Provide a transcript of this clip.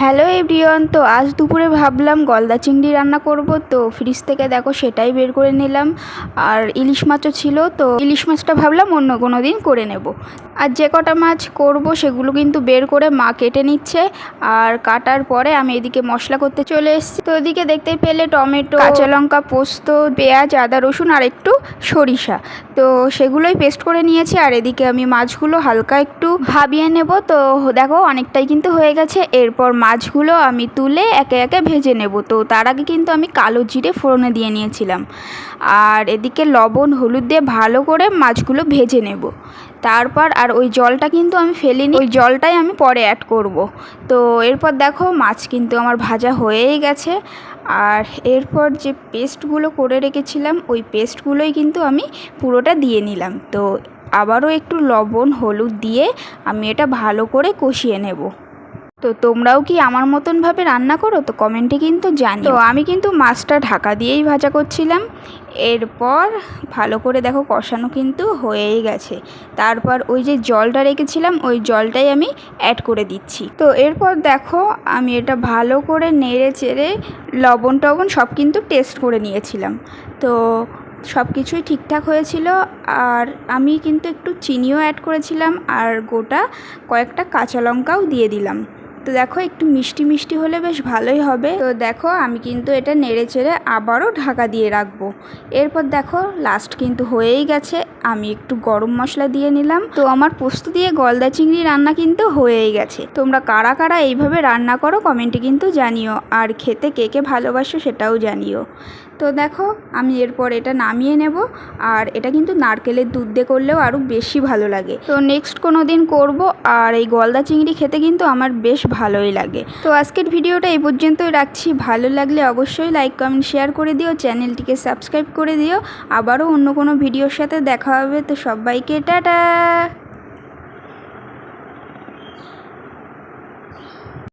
Hello everyone, তো আজ দুপুরে ভাবলাম গলদা চিংড়ি রান্না করব, তো ফ্রিজ থেকে দেখো সেটাই বের করে নিলাম। আর ইলিশ মাছও ছিল, তো ইলিশ মাছটা ভাবলাম অন্য কোনো দিন করে নেব। আর যে কটা মাছ করব সেগুলো কিন্তু বের করে মা কেটে নিচ্ছে, আর কাটার পরে আমি এদিকে মশলা করতে চলে এসেছি। তো এদিকে দেখতে পেলে টমেটো, কাঁচা লঙ্কা, পোস্ত, পেঁয়াজ, আদা, রসুন আর একটু সরিষা। তো সেগুলোই পেস্ট করে নিয়েছি, আর এদিকে আমি মাছগুলো হালকা একটু ভাবিয়ে নেব। তো দেখো অনেকটাই কিন্তু হয়ে গেছে, এরপর মাছগুলো আমি তুলে একে একে ভেজে নেব। তো তার আগে কিন্তু আমি কালো জিরে ফোড়নে দিয়ে নিয়েছিলাম। আর এদিকে লবণ, হলুদ দিয়ে ভালো করে মাছগুলো ভেজে নেব। তারপর আর ওই জলটা কিন্তু আমি ফেলিনি, ওই জলটাই আমি পরে অ্যাড করব। তো এরপর দেখো মাছ কিন্তু আমার ভাজা হয়েই গেছে। আর এরপর যে পেস্টগুলো করে রেখেছিলাম, ওই পেস্টগুলোই কিন্তু আমি পুরোটা দিয়ে নিলাম। তো আবারও একটু লবণ, হলুদ দিয়ে আমি এটা ভালো করে কষিয়ে নেব। তো তোমরাও কি আমার মতনভাবে রান্না করো? তো কমেন্টে কিন্তু জানি তো আমি কিন্তু মাছটা ঢাকা দিয়েই ভাজা করছিলাম। এরপর ভালো করে দেখো কষানো কিন্তু হয়েই গেছে। তারপর ওই যে জলটা রেখেছিলাম, ওই জলটাই আমি অ্যাড করে দিচ্ছি। তো এরপর দেখো আমি এটা ভালো করে নেড়ে চেড়ে লবণ টবণ সব কিন্তু টেস্ট করে নিয়েছিলাম। তো সব কিছুই ঠিকঠাক হয়েছিল আর আমি কিন্তু একটু চিনিও অ্যাড করেছিলাম আর গোটা কয়েকটা কাঁচা লঙ্কাও দিয়ে দিলাম। তো দেখো একটু মিষ্টি মিষ্টি হলে বেশ ভালোই হবে। তো দেখো আমি কিন্তু এটা নেড়ে চেড়ে আবারও ঢাকা দিয়ে রাখব। এরপর দেখো লাস্ট কিন্তু হয়েই গেছে। আমি একটু গরম মশলা দিয়ে নিলাম। তো আমার পোস্ত দিয়ে গলদা চিংড়ি রান্না কিন্তু হয়েই গেছে। তোমরা কারা কারা এইভাবে রান্না করো কমেন্টে কিন্তু জানিও। আর খেতে কে কে ভালোবাসো সেটাও জানিও। তো দেখো, আমি এরপর এটা নামিয়ে নেব আর এটা কিন্তু নারকেলের দুধ দিয়ে করলেও আরও বেশি ভালো লাগে। তো নেক্সট কোনো দিন করব আর এই গলদা চিংড়ি খেতে কিন্তু আমার বেশ ভালোই লাগে। তো আজকের ভিডিওটা এই পর্যন্তই রাখছি। ভালো লাগলে অবশ্যই লাইক কমেন্ট শেয়ার করে দিও চ্যানেলটিকে সাবস্ক্রাইব করে দিও। আবারও অন্য কোনো ভিডিওর সাথে দেখা হবে। তো সবাইকে টাটা!